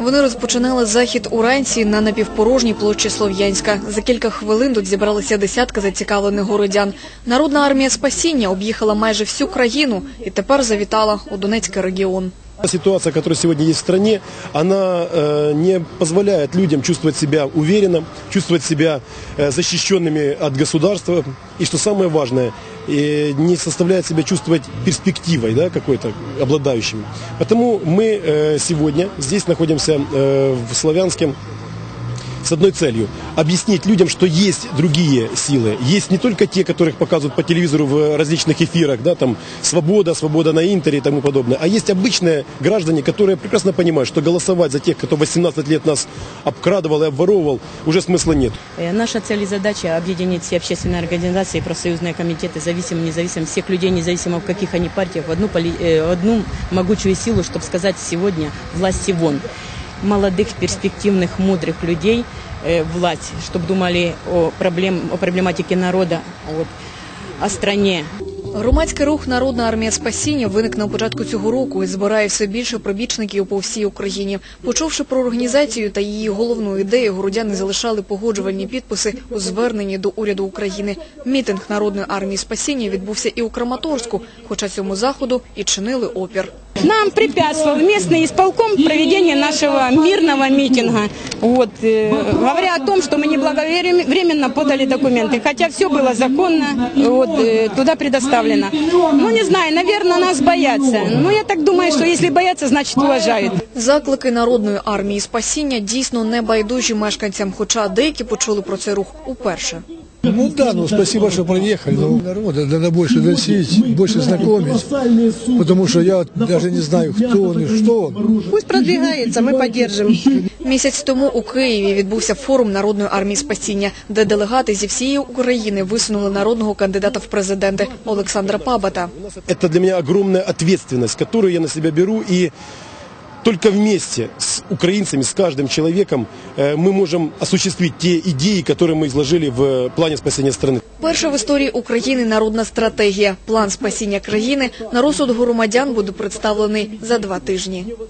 Вони розпочинали захід уранці на напівпорожній площі Слов'янська. За кілька хвилин тут зібралися десятка зацікавлених городян. Народна армія спасіння об'їхала майже всю країну і тепер завітала у Донецький регіон. Ситуация, которая сегодня есть в стране, она э, не позволяет людям чувствовать себя уверенно, чувствовать себя э, защищенными от государства. И что самое важное, э, не составляет себя чувствовать перспективой да, какой-то обладающими. Потому мы э, сегодня здесь находимся э, в Славянске с одной целью – объяснить людям, что есть другие силы. Есть не только те, которых показывают по телевизору в различных эфирах, да, там «Свобода», «Свобода на Интере» и тому подобное. А есть обычные граждане, которые прекрасно понимают, что голосовать за тех, кто 18 лет нас обкрадывал и обворовывал, уже смысла нет. Э, Наша цель и задача объединить все общественные организации, профсоюзные комитеты, зависимые, независимые, всех людей, независимо в каких они партиях, в одну, поли- э, в одну могучую силу, чтобы сказать сегодня власти вон. Молодых, перспективных, мудрых людей э, власть, чтобы думали о, проблем, о проблематике народа, вот, о стране, Громадський рух Народна армія спасіння виник на початку цього року і збирає все більше прибічників по всій Україні. Почувши про організацію та її головну ідею, городяни залишали погоджувальні підписи у зверненні до уряду України. Мітинг Народної армії спасіння відбувся і у Краматорську, хоча цьому заходу і чинили опір. Нам препятствовал местный исполком проведения нашего мирного митинга. Вот, э, говоря о том, что мы неблаговременно подали документы, хотя все было законно вот, э, туда предоставлено. Ну, не знаю, наверное, нас боятся. Но я так думаю, что если боятся, значит уважают. Заклики Народної армії спасіння дійсно не байдужі мешканцям, хоча деякі почули про цей рух уперше. Ну да, ну спасибо, что приехали. Ну, народа надо больше носить, больше знакомить. Потому что я даже не знаю, кто он и что он. Пусть продвигается, мы поддержим. Місяць тому у Києві відбувся форум Народної армії спасіння, де делегати зі всієї України висунули народного кандидата в президенти Олександра Пабата. Это для меня огромная ответственность, которую я на себя беру и только вместе с украинцами, с каждым человеком э, мы можем осуществить те идеи, которые мы изложили в плане спасения страны. Перша в історії України народна стратегія. План спасіння країни на розсуд громадян буде представлений за два тижні.